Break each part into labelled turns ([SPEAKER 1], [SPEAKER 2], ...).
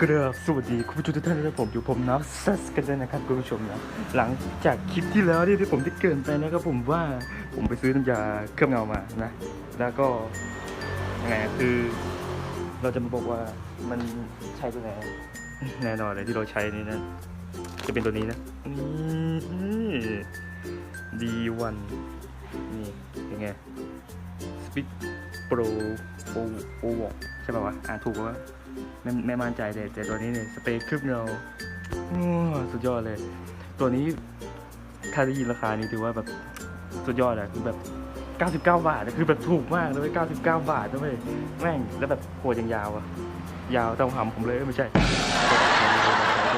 [SPEAKER 1] กราบสวัสดีคุณผู้ชมทุกท่านนะครับผมอยู่ผมนับซัสกันด้วยนะครับคุณผู้ชมนะหลังจากคลิปที่แล้วที่ที่ผมได้เกรินไปนะครับผมว่าผมไปซื้อน้ำยาเคลือบเงามานะ แล้วก็ยังไงคือ เราจะมาบอกว่ามันใช่ตัวไหนแน่นอนเลยที่เราใช้นี่นะ จะเป็นตัวนี้นะนี่ดีวันนี่เป็นไงสปิโปรโอโอวอกใช่ป่าวะอ่านถูกปะวะ ไม่ไม่มั่นใจแต่แต่ตัวนี้เนี่ยสเปรย์คลึบเงาสุดยอดเลย ตัวนี้ถ้าได้ยินราคานี้ถือว่าแบบสุดยอดอะคือแบบ 99 บาทคือแบบถูกมากเลย99 บาทนะเว้ยแม่งแล้วแบบโหดยังยาวอะยาวเท่าหำผมเลยไม่ใช่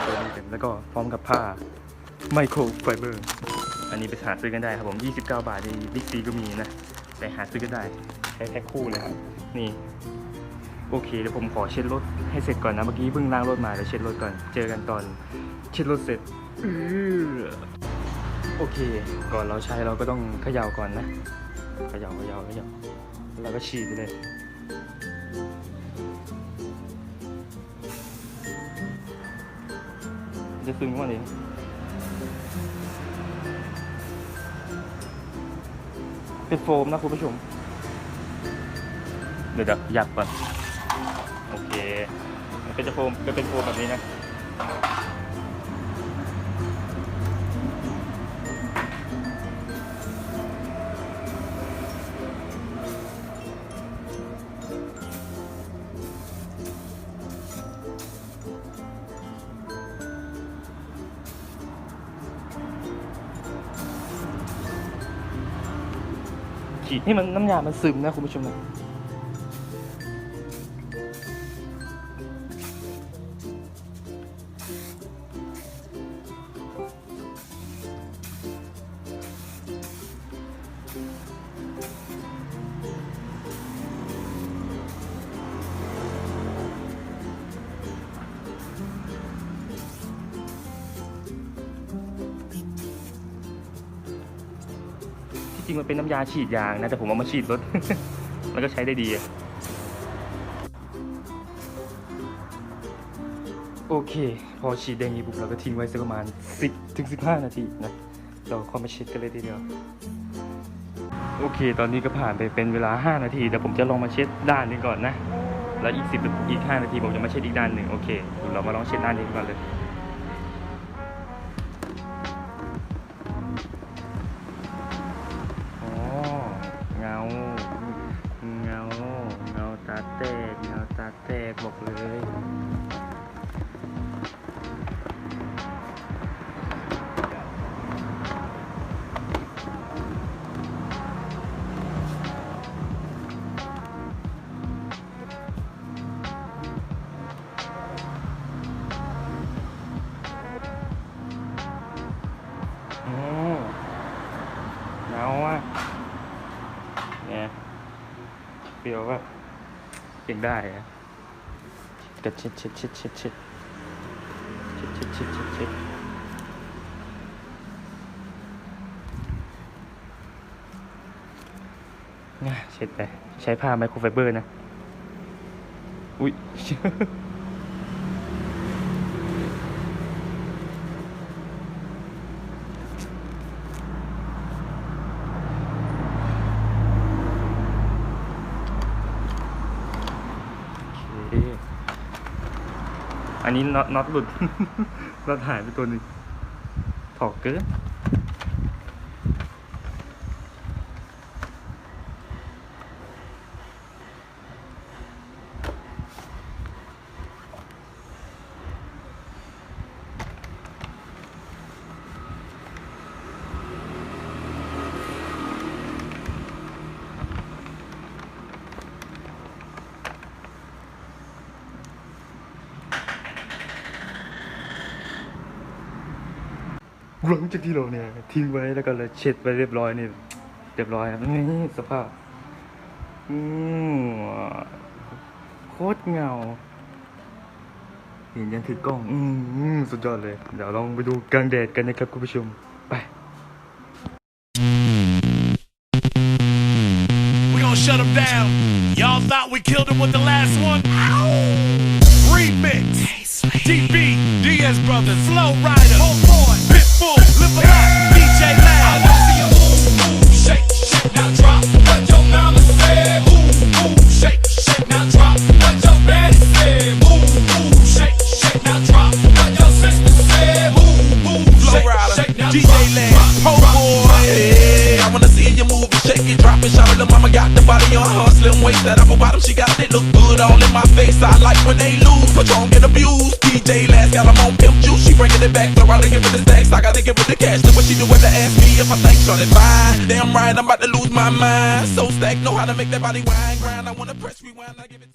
[SPEAKER 1] ตัวนี้กันแล้วก็พร้อมกับผ้าไมโครไฟเบอร์อันนี้ไปหาซื้อกันได้ครับผม 29 บาทในบิ๊กซีก็มีนะไปหาซื้อกันได้ใช้แพ็คคู่เลยครับนี่ โอเคเดี๋ยวผมขอเช็ดรถให้เสร็จก่อนนะเมื่อกี้เพิ่งล้างรถมาเดี๋ยวเช็ดรถก่อนเจอกันตอนเช็ดรถเสร็จโอเค ก่อนเราใช้เราก็ต้องเขย่าก่อนนะเขย่าเขย่าเขย่าแล้วก็ฉีดไปเลยจะซึมเข้ามาเองเป็นโฟมนะคุณผู้ชม เดี๋ยวเดี๋ยวหยับก่อน โอเคมันเป็นจะโฟมเป็นโฟมแบบนี้นะฉีดให้มันน้ำยา มันซึมนะคุณผู้ชมนะ ที่จริงมันเป็นน้ำยาฉีดยางนะ แต่ผมเอามาฉีดรถ มันก็ใช้ได้ดี โอเค พอฉีดแดงนี้ปุ๊บเราก็ทิ้งไว้สักประมาณ 10ถึง15 นาทีนะ เราคอยมาเช็ดกันเลยทีเดียว โอเค ตอนนี้ก็ผ่านไปเป็นเวลา 5 นาทีเดี๋ยวผมจะลองมาเช็ดด้านนึงก่อนนะ แล้วอีก 10 อีก 5 นาทีผมจะมาเช็ดอีกด้านหนึ่งโอเค เรามาลองเช็ดด้านนี้ก่อนเลย เปรียวว่าเก่งได้อะกระชิดชิดชิดชิดชิดชิดชิดชิดชิดชิดง่ายเช็ดไป ใช้ผ้าไมโครไฟเบอร์นะ อุ้ย เคอันนี้น็อตน็อตหลุด น็อตหายไปตัวหนึ่งถอกเกิน หลังจากที่เราเนี่ยทิ้งไว้แล้วก็เลยเช็ดไปเรียบร้อยนี่เรียบร้อยครับนี่สภาพอืมโคตรเงาเห็นยันถือกล้อง อืมสุดยอดเลย เดี๋ยวลองไปดูกลางแดดกันนะครับคุณผู้ชม ไป
[SPEAKER 2] We gonna shut them down. Y'all thought we killed him with the last one? Remix. DB, Diaz Brothers, Slow Rider,
[SPEAKER 3] That upper bottom, she got it look good all in my face. I like when they lose, but don't get abused. DJ Last got 'em on pimp juice, she bringing it back. Throw out give it the stacks, I gotta give it the cash. Look what she do with the ask me if I think shorty fine. Damn right, I'm about to lose my mind. So stack, know how to make that body wine grind. I wanna press rewind, I give it.